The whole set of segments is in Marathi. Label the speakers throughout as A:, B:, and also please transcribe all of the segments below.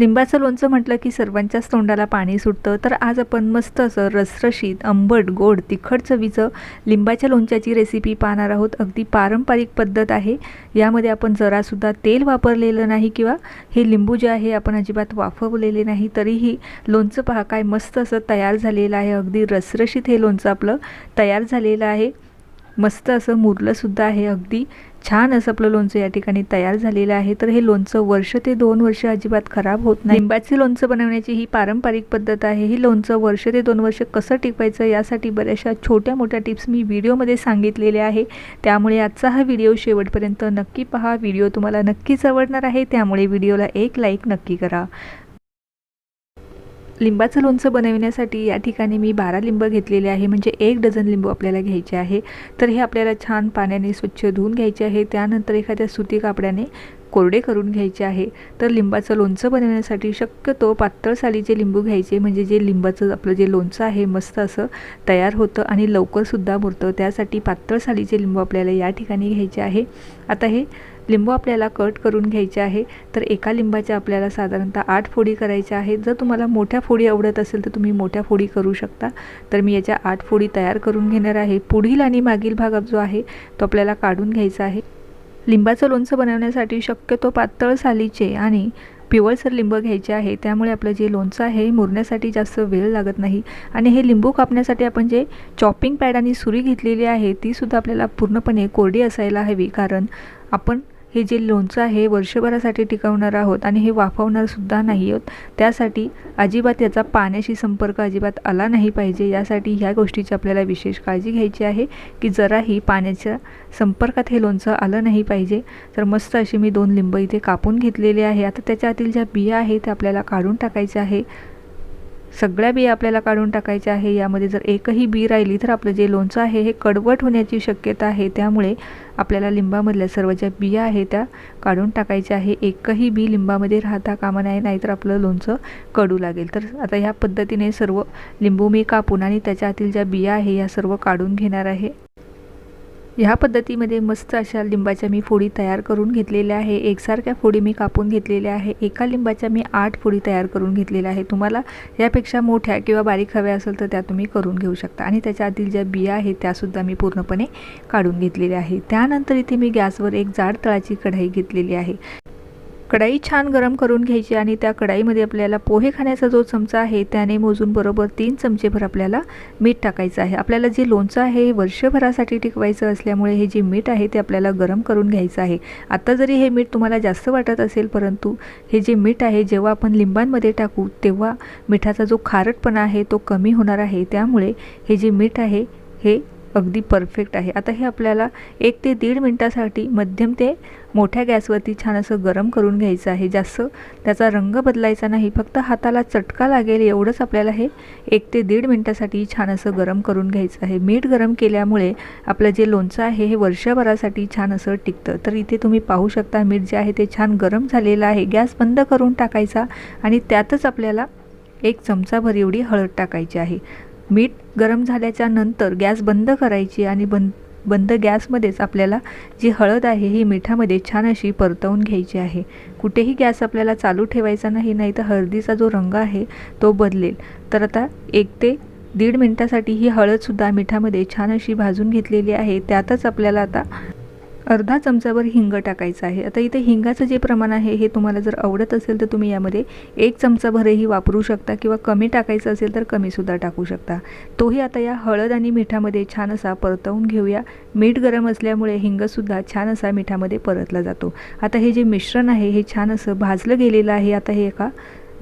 A: लिंबाचं लोणचं म्हटलं की सर्वांच्याच तोंडाला पाणी सुटतं तर आज आपण मस्त असं रसरशीत आंबट गोड तिखट चवीचं लिंबाच्या लोणच्याची रेसिपी पाहणार आहोत. अगदी पारंपरिक पद्धत आहे. यामध्ये आपण जरासुद्धा तेल वापरलेलं नाही किंवा हे लिंबू जे आहे आपण अजिबात वाफवलेले नाही तरीही लोणचं पहा काय मस्त असं तयार झालेलं आहे. अगदी रसरशीत हे लोणचं आपलं तयार झालेलं आहे. मस्त असं मुरलंसुद्धा आहे. अगदी छान असं आपलं लोणचं या ठिकाणी तयार झालेलं आहे. तर हे लोणचं वर्ष ते दोन वर्ष अजिबात खराब होत नाही. लिंबाचे लोणचं बनवण्याची ही पारंपरिक पद्धत आहे. ही लोणचं वर्ष ते दोन वर्ष कसं टिकवायचं यासाठी बऱ्याचशा छोट्या मोठ्या टिप्स मी व्हिडिओमध्ये सांगितलेले आहे. त्यामुळे आजचा हा व्हिडिओ शेवटपर्यंत नक्की पहा. व्हिडिओ तुम्हाला नक्कीच आवडणार आहे. त्यामुळे व्हिडिओला एक लाईक नक्की करा. लिंबाचं लोणचं बनवण्यासाठी या ठिकाणी मी बारा लिंब घेतलेले आहे. म्हणजे एक डझन लिंबू आपल्याला घ्यायचे आहे. तर हे आपल्याला छान पाण्याने स्वच्छ धुवून घ्यायचे आहे. त्यानंतर एखाद्या सुती कापड्याने कोरडे करून घ्यायचे आहे. तर लिंबाचं लोणचं बनवण्यासाठी शक्यतो पातळ सालीचे लिंबू घ्यायचे. म्हणजे जे लिंबाचं आपलं जे लोणचं आहे मस्त असं तयार होतं आणि लवकरसुद्धा मुरतं. त्यासाठी पातळ सालीचे लिंबू आपल्याला या ठिकाणी घ्यायचे आहे. आता हे लिंबू आपल्याला कट करून घ्यायचे आहे तर एका लिंबाच्या आपल्याला साधारणतः आठ फोडी करायच्या आहेत जर तुम्हाला मोठ्या फोडी आवडत असेल तर तुम्ही मोठ्या फोडी करू शकता. तर मी याच्या आठ फोडी तयार करून घेणार आहे. पुढील आणि मागील भाग जो आहे तो आपल्याला काढून घ्यायचा आहे. लिंबाचं लोणचं बनवण्यासाठी शक्यतो पातळ सालीचे आणि पिवळसर लिंब घ्यायचे आहे. त्यामुळे आपलं जे लोणचं आहे मुरण्यासाठी जास्त वेळ लागत नाही. आणि हे लिंबू कापण्यासाठी आपण जे चॉपिंग पॅड आणि सुरी घेतलेली आहे तीसुद्धा आपल्याला पूर्णपणे कोरडी असायला हवी कारण आपण हे जे लोणचं आहे वर्षभरासाठी टिकवणार आहोत आणि हे वाफवणारसुद्धा नाही आहोत त्यासाठी अजिबात याचा पाण्याशी संपर्क अजिबात आला नाही पाहिजे. यासाठी ह्या गोष्टीची आपल्याला विशेष काळजी घ्यायची आहे की जराही पाण्याच्या संपर्कात हे लोणचं आलं नाही पाहिजे. तर मस्त अशी मी दोन लिंब इथे कापून घेतलेले आहे. आता त्याच्या आतील ज्या बिया आहेत त्या आपल्याला काढून टाकायच्या आहे. सगळ्या बिया आपल्याला काढून टाकायच्या आहे. यामध्ये जर एकही बी राहिली तर आपलं जे लोणचं आहे हे कडवट होण्याची शक्यता आहे. त्यामुळे आपल्याला लिंबामधल्या सर्व ज्या बिया आहे त्या काढून टाकायच्या आहे. एकही बी लिंबामध्ये राहता कामा नाही नाहीतर आपलं लोणचं कडू लागेल. तर आता ह्या पद्धतीने सर्व लिंबू मी कापून आणि त्याच्या आतील ज्या बिया आहे या सर्व काढून घेणार आहे. ह्या पद्धतीमध्ये मस्त अशा लिंबाच्या मी फोडी तयार करून घेतलेल्या आहे. एकसारख्या फोडी मी कापून घेतलेल्या आहे. एका लिंबाच्या मी आठ फोडी तयार करून घेतलेल्या आहे. तुम्हाला यापेक्षा मोठ्या किंवा बारीक हव्या असेल तर त्या तुम्ही करून घेऊ शकता. आणि त्याच्या आतील ज्या बिया आहेत त्यासुद्धा मी पूर्णपणे काढून घेतलेल्या आहे त्यानंतर इथे मी गॅसवर एक जाड तळाची कढाई घेतलेली आहे. कढाई छान गरम करून घ्यायची आणि त्या कढाईमध्ये आपल्याला पोहे खाण्याचा जो चमचा आहे त्याने मोजून बरोबर तीन चमचेभर आपल्याला मीठ टाकायचं आहे. आपल्याला जे लोणचं आहे हे वर्षभरासाठी टिकवायचं असल्यामुळे हे जे मीठ आहे ते आपल्याला गरम करून घ्यायचं आहे. आत्ता जरी हे मीठ तुम्हाला जास्त वाटत असेल परंतु हे जे मीठ आहे जेव्हा आपण लिंबांमध्ये टाकू तेव्हा मिठाचा जो खारटपणा आहे तो कमी होणार आहे. त्यामुळे हे जे मीठ आहे हे अगदी परफेक्ट आहे. आता हे आपल्याला एक ते दीड मिनटासाठी मध्यम ते मोठ्या गॅसवरती छान असं गरम करून घ्यायचं आहे. जास्त त्याचा रंग बदलायचा नाही. फक्त हाताला चटका लागेल एवढंच आपल्याला हे एक ते दीड मिनटासाठी छान असं गरम करून घ्यायचं आहे. मीठ गरम केल्यामुळे आपलं जे लोणचं आहे हे वर्षभरासाठी छान असं टिकतं. तर इथे तुम्ही पाहू शकता मीठ जे आहे ते छान गरम झालेलं आहे. गॅस बंद करून टाकायचा आणि त्यातच आपल्याला एक चमचाभर एवढी हळद टाकायची आहे. मीठ गरम झाल्याच्यानंतर गॅस बंद करायची आणि बंद बंद गॅसमध्येच आपल्याला जी हळद आहे ही मिठामध्ये छान अशी परतवून घ्यायची आहे. कुठेही गॅस आपल्याला चालू ठेवायचा नाही नाही तर हळदीचा जो रंग आहे तो बदलेल. तर आता एक ते दीड मिनटासाठी ही हळदसुद्धा मिठामध्ये छान अशी भाजून घेतलेली आहे. त्यातच आपल्याला आता अर्धा चमचाभर हिंग टाकायचं आहे. आता इथे हिंगाचं जे प्रमाण आहे हे तुम्हाला जर आवडत असेल तर तुम्ही यामध्ये एक चमचाभरही वापरू शकता किंवा कमी टाकायचं असेल तर कमीसुद्धा टाकू शकता. तोही आता या हळद आणि मिठामध्ये छान असा परतवून घेऊया. मीठ गरम असल्यामुळे हिंगसुद्धा छान असा मिठामध्ये परतला जातो. आता हे जे मिश्रण आहे हे छान असं भाजलं गेलेलं आहे. आता हे एका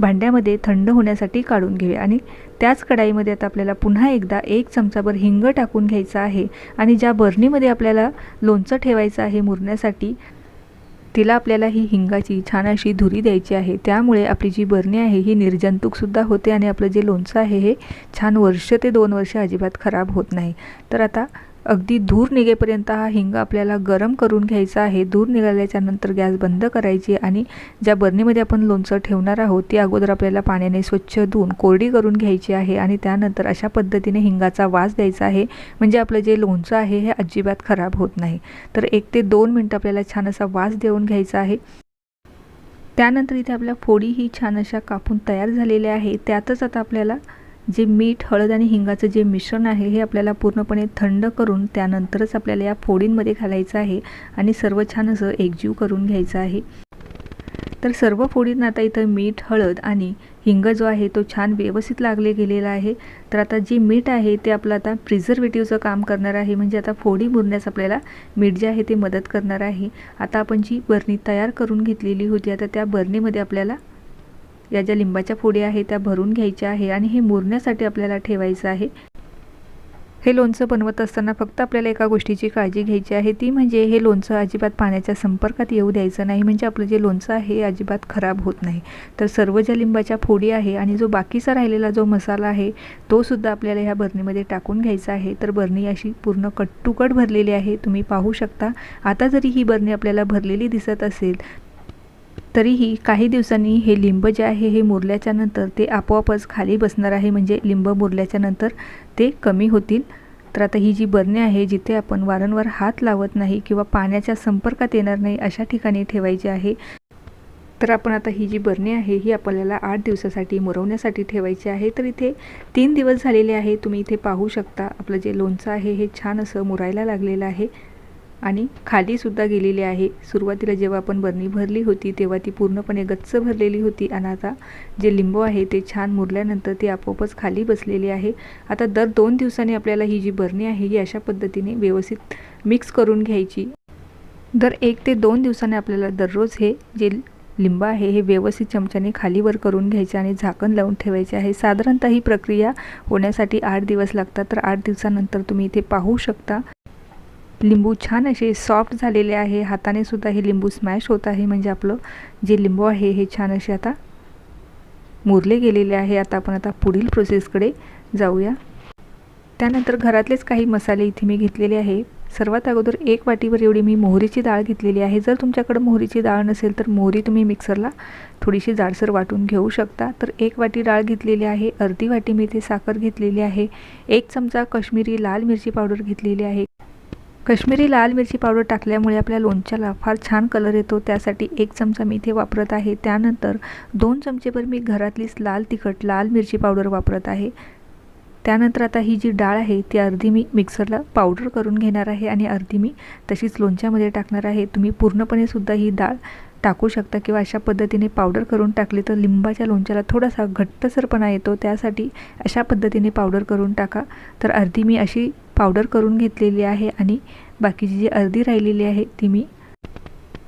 A: भांड्यामध्ये थंड होण्यासाठी काढून घेऊया. आणि त्याच कढाईमध्ये आता आपल्याला पुन्हा एकदा एक चमचाभर हिंग टाकून घ्यायचा आहे आणि ज्या बरणीमध्ये आपल्याला लोणचं ठेवायचं आहे मुरण्यासाठी तिला आपल्याला ही हिंगाची छान अशी धुरी द्यायची आहे. त्यामुळे आपली जी बरणी आहे ही निर्जंतुकसुद्धा होते आणि आपलं जे लोणचं आहे हे छान वर्ष ते दोन वर्ष अजिबात खराब होत नाही. तर आता अगदी धूर निघेपर्यंत हा हिंग आपल्याला गरम करून घ्यायचा आहे. धूर निघाल्याच्या नंतर गॅस बंद करायची आणि ज्या बरणीमध्ये आपण लोणचं ठेवणार आहोत ती अगोदर आपल्याला पाण्याने स्वच्छ धुवून कोरडी करून घ्यायची आहे आणि त्यानंतर अशा पद्धतीने हिंगाचा वास द्यायचा आहे. म्हणजे आपलं जे लोणचं आहे हे अजिबात खराब होत नाही. तर एक ते दोन मिनटं आपल्याला छान असा वास देऊन घ्यायचा आहे. त्यानंतर इथे आपल्या फोडी ही छान अशा कापून तयार झालेल्या आहे. त्यातच आता आपल्याला जे मीठ हळद आणि हिंगाचं जे मिश्रण आहे हे आपल्याला पूर्णपणे थंड करून त्यानंतरच आपल्याला या फोडींमध्ये घालायचं आहे आणि सर्व छान असं एकजीव करून घ्यायचं आहे. तर सर्व फोडींना आता इथं मीठ हळद आणि हिंग जो आहे तो छान व्यवस्थित लागले गेलेला आहे. तर आता जे मीठ आहे ते आपलं आता प्रिझर्वेटिव्हचं काम करणार आहे म्हणजे आता फोडी मुरण्यास आपल्याला मीठ जे आहे ते मदत करणार आहे. आता आपण जी बरणी तयार करून घेतलेली होती आता त्या बरणीमध्ये आपल्याला या ज्या लिंबाच्या फोडी आहे त्या भरून घ्यायच्या आहे आणि हे मुरण्यासाठी आपल्याला ठेवायचं आहे. हे लोणचं बनवत असताना फक्त आपल्याला एका गोष्टीची काळजी घ्यायची आहे ती म्हणजे हे लोणचं अजिबात पाण्याच्या संपर्कात येऊ द्यायचं नाही म्हणजे आपलं जे लोणचं आहे हे अजिबात खराब होत नाही. तर सर्व ज्या लिंबाच्या फोडी आहे आणि जो बाकीचा राहिलेला जो मसाला आहे तो सुद्धा आपल्याला ह्या बरणीमध्ये टाकून घ्यायचा आहे. तर बरणी अशी पूर्ण कट्टुकट भरलेली आहे तुम्ही पाहू शकता. आता जरी ही बरणी आपल्याला भरलेली दिसत असेल तरीही काही दिवसांनी हे लिंब जे आहे हे मुरल्याच्या नंतर ते आपोआपच खाली बसणार आहे. म्हणजे लिंब मुरल्याच्या नंतर ते कमी होतील. तर आता ही जी बरणे आहे जिथे आपण वारंवार हात लावत नाही किंवा पाण्याच्या संपर्कात येणार नाही अशा ठिकाणी ठेवायची आहे. तर आपण आता ही जी बरणी आहे ही आपल्याला आठ दिवसासाठी मुरवण्यासाठी ठेवायची आहे. तर इथे तीन दिवस झालेले आहे. तुम्ही इथे पाहू शकता आपलं जे लोणचं आहे हे छान असं मुरायला लागलेलं आहे. आणि खालीसुद्धा गेलेली आहे. सुरुवातीला जेव्हा आपण बरणी भरली होती तेव्हा ती पूर्णपणे गच्च भरलेली होती आणि आता जे लिंबू आहे ते छान मुरल्यानंतर ती आपोआपच खाली बसलेली आहे. आता दर दोन दिवसांनी आपल्याला ही जी बरणी आहे ही अशा पद्धतीने व्यवस्थित मिक्स करून घ्यायची. दर एक ते दोन दिवसांनी आपल्याला दररोज हे जे लिंब आहे हे व्यवस्थित चमच्याने खालीवर करून घ्यायचे आणि झाकण लावून ठेवायचे आहे. साधारणतः ही प्रक्रिया होण्यासाठी आठ दिवस लागतात. तर आठ दिवसानंतर तुम्ही इथे पाहू शकता लिंबू छान असे सॉफ्ट झालेले आहे. हाताने सुद्धा हे लिंबू स्मॅश होत आहे. म्हणजे आपलं जे लिंबू आहे हे छान असे आता मुरले गेलेले आहे. आता आपण आता पुढील प्रोसेसकडे जाऊया. त्यानंतर घरातलेच काही मसाले इथे मी घेतलेले आहे. सर्वात अगोदर एक वाटीवर एवढी मी मोहरीची डाळ घेतलेली आहे. जर तुमच्याकडं मोहरीची डाळ नसेल तर मोहरी तुम्ही मिक्सरला थोडीशी जाडसर वाटून घेऊ शकता. तर एक वाटी डाळ घेतलेली आहे. अर्धी वाटी मी इथे साखर घेतलेली आहे. एक चमचा कश्मीरी लाल मिरची पावडर घेतलेली आहे. कश्मीरी लाल मिरची पावडर टाकल्यामुळे आपल्या लोणच्याला फार छान कलर येतो. त्यासाठी एक चमचा मी इथे वापरत आहे. त्यानंतर दोन चमचेभर मी घरातलीच लाल तिखट लाल मिरची पावडर वापरत आहे. त्यानंतर आता ही जी डाळ आहे ती अर्धी मी मिक्सरला पावडर करून घेणार आहे आणि अर्धी मी तशीच लोणच्यामध्ये टाकणार आहे. तुम्ही पूर्णपणे सुद्धा ही डाळ टाकू शकता किंवा अशा पद्धतीने पावडर करून टाकली तर लिंबाच्या लोणच्याला थोडासा घट्टसरपणा येतो. त्यासाठी अशा पद्धतीने पावडर करून टाका. तर अर्धी मी अशी पावडर करून घेतलेली आहे आणि बाकीची जी अर्धी राहिलेली आहे ती मी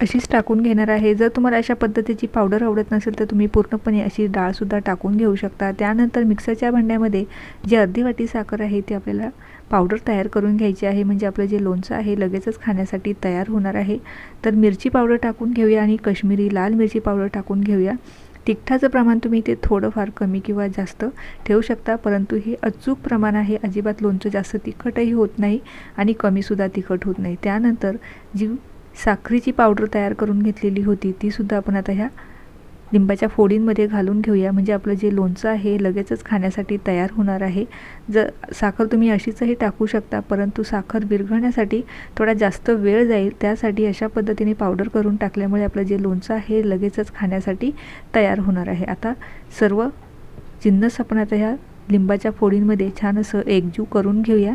A: अशीच टाकून घेणार आहे. जर तुम्हाला अशा पद्धतीची पावडर आवडत नसेल तर तुम्ही पूर्णपणे अशी डाळसुद्धा टाकून घेऊ शकता. त्यानंतर मिक्सरच्या भांड्यामध्ये जी अर्धी वाटी साखर आहे ती आपल्याला पावडर तयार करून घ्यायची आहे. म्हणजे आपलं जे लोणचं आहे लगेचच खाण्यासाठी तयार होणार आहे. तर मिरची पावडर टाकून घेऊया आणि कश्मीरी लाल मिरची पावडर टाकून घेऊया. तिखटाचं प्रमाण तुम्ही ते थोडंफार कमी किंवा जास्त ठेवू शकता परंतु हे अचूक प्रमाण आहे. अजिबात लोणचं जास्त तिखटही होत नाही आणि कमीसुद्धा तिखट होत नाही. त्यानंतर जी साखरेची पावडर तयार करून घेतलेली होती तीसुद्धा आपण आता ह्या लिंबाच्या फोडींमध्ये घालून घेऊया. म्हणजे आपलं जे लोणचं आहे लगेचच खाण्यासाठी तयार होणार आहे. जर साखर तुम्ही अशीचही टाकू शकता परंतु साखर विरघळण्यासाठी थोडा जास्त वेळ जाईल. त्यासाठी अशा पद्धतीने पावडर करून टाकल्यामुळे आपलं जे लोणचं आहे लगेचच खाण्यासाठी तयार होणार आहे. आता सर्व जिन्नस आपण आता ह्या लिंबाच्या फोडींमध्ये छान असं एकजू करून घेऊया.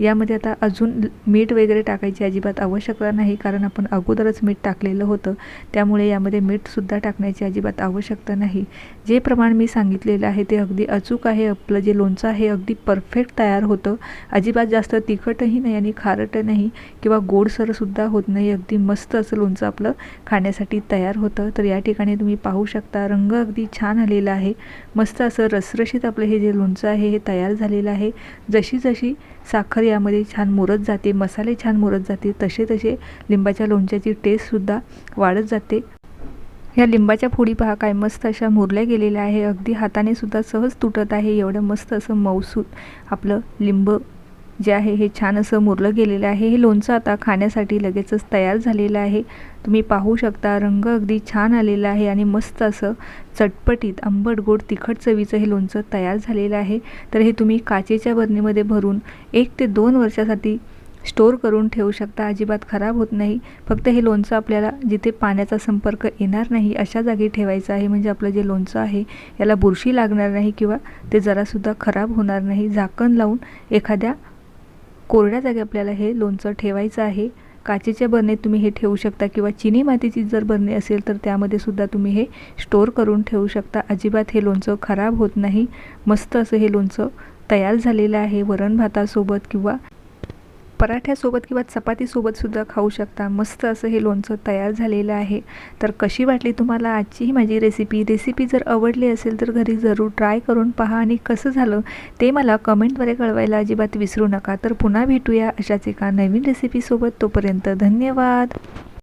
A: यामध्ये आता अजून मीठ वगैरे टाकायची अजिबात आवश्यकता नाही कारण आपण अगोदरच मीठ टाकलेलं होतं. त्यामुळे यामध्ये मीठसुद्धा टाकण्याची अजिबात आवश्यकता नाही. जे प्रमाण मी सांगितलेलं आहे ते अगदी अचूक आहे. आपलं जे लोणचं आहे अगदी परफेक्ट तयार होतं. अजिबात जास्त तिखटही नाही आणि खारट नाही किंवा गोडसरसुद्धा होत नाही. अगदी मस्त असं लोणचं आपलं खाण्यासाठी तयार होतं. तर या ठिकाणी तुम्ही पाहू शकता रंग अगदी छान आलेला आहे. मस्त असं रसरशीत आपलं हे जे लोणचं आहे हे तयार झालेलं आहे. जशी जशी साखर यामध्ये छान मुरत जाते मसाले छान मुरत जाते तसे तसे लिंबाच्या लोणच्याची टेस्टसुद्धा वाढत जाते. ह्या लिंबाच्या फोडी पहा काय मस्त अशा मुरल्या गेलेल्या आहे. अगदी हाताने सुद्धा सहज तुटत आहे. एवढं मस्त असं मौसूद आपलं लिंब जे आहे हे छान असं मुरलं गेलेलं आहे. हे लोणचं आता खाण्यासाठी लगेचच तयार झालेलं आहे. तुम्ही पाहू शकता रंग अगदी छान आलेला आहे आणि मस्त असं चटपटीत आंबट गोड तिखट चवीचं हे लोणचं तयार झालेलं आहे. तर हे तुम्ही काचेच्या बरणीमध्ये भरून एक ते दोन वर्षासाठी स्टोर करून ठेवू शकता. अजिबात खराब होत नाही. फक्त हे लोणचं आपल्याला जिथे पाण्याचा संपर्क येणार नाही अशा जागी ठेवायचं आहे. म्हणजे आपलं जे लोणचं आहे याला बुरशी लागणार नाही किंवा ते जरासुद्धा खराब होणार नाही. झाकण लावून एखाद्या कोरड्या जागी आपल्याला हे लोणचं ठेवायचं आहे. काचेच्या बरणीत तुम्ही हे ठेवू शकता किंवा चिनी मातीची जर बरणी असेल तर त्यामध्ये सुद्धा तुम्ही हे स्टोअर करून ठेवू शकता. अजिबात हे लोणचं खराब होत नाही. मस्त असं हे लोणचं तयार झालेलं आहे. वरण भातासोबत किंवा पराठ्यासोबत किंवा चपातीसोबतसुद्धा खाऊ शकता. मस्त असं हे लोणचं तयार झालेलं आहे. तर कशी वाटली तुम्हाला आजची ही माझी रेसिपी रेसिपी जर आवडली असेल तर घरी जरूर ट्राय करून पहा आणि कसं झालं ते मला कमेंटद्वारे कळवायला अजिबात विसरू नका. तर पुन्हा भेटूया अशाच एका नवीन रेसिपीसोबत तोपर्यंत धन्यवाद.